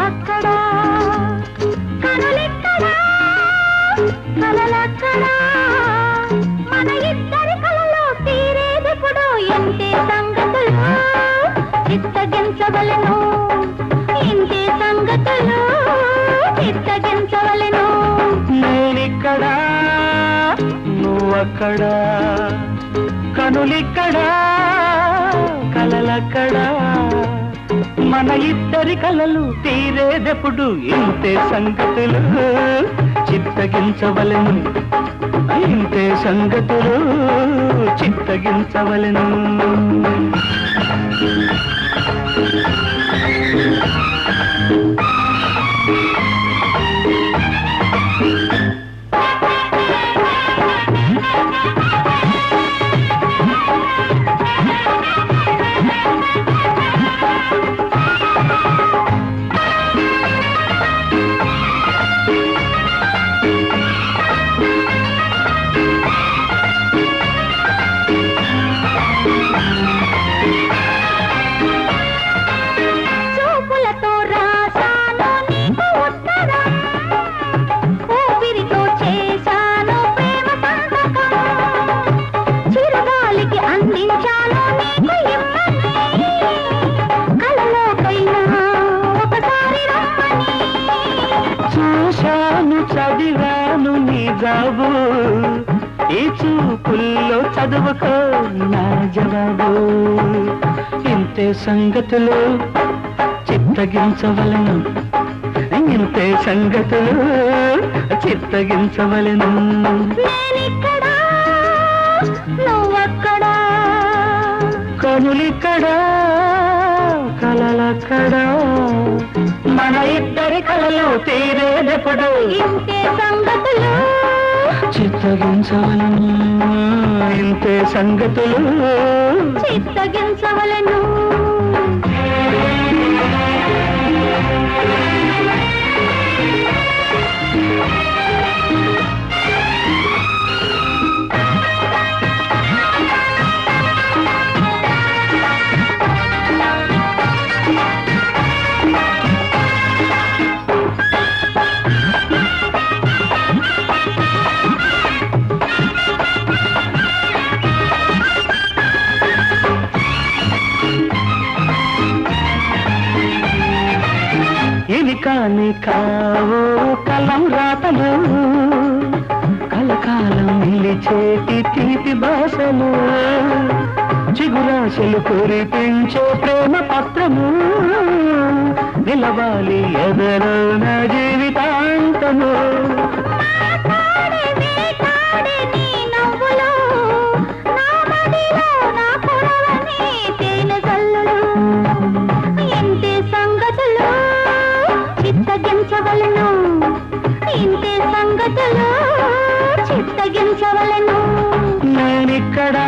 నువ్వక్కడా కనులెక్కడా కలలక్కడా? మన ఇద్దరి కలలో తీరేదెప్పుడు ఎంతే సంగతులు? చిత్తగించవలను ఇంతే సంగతులు చిత్తగించవలను నేనిక్కడా? నువ్వక్కడా? కనులిక్కడా? కలలక్కడా? మన ఇద్దరి కలలు తీరేదెప్పుడు ఇంతే సంగతులు? చిత్తగించవలను. ఇంతే సంగతులు చిత్తగించవలను. చూశాను చదివాను నీ జాబు. ఈ చూపుల్లో చదువుకో నా జవాబు. ఇంతే సంగతులు చిత్తగించవలను. ఇంతే సంగతులు చిత్తగించవలను. కనులిక్కడా? కలలక్కడా? మన ఇద్దరి కలలు తీరేదెప్పుడు ఇంతే సంగతులు. చిత్తగించవలను. ఇంతే సంగతులు. చిత్తగించవలను. కాని కావు కలం రాతలు కలకాలం నిలిచేటి తీపి భాషలు చిగురాశలు కురిపించే ప్రేమ పత్రము నిలవాలి ఎదలో నా జీవితాంతము. చిత్తగించవలను నేనిక్కడా?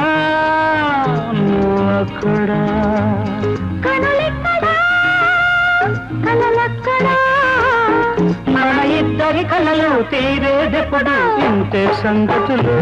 నువ్వక్కడా? కనులెక్కడా? కలలక్కడా మన ఇద్దరి కలలు తీరేదెప్పుడు? ఇంతే సంగతులు.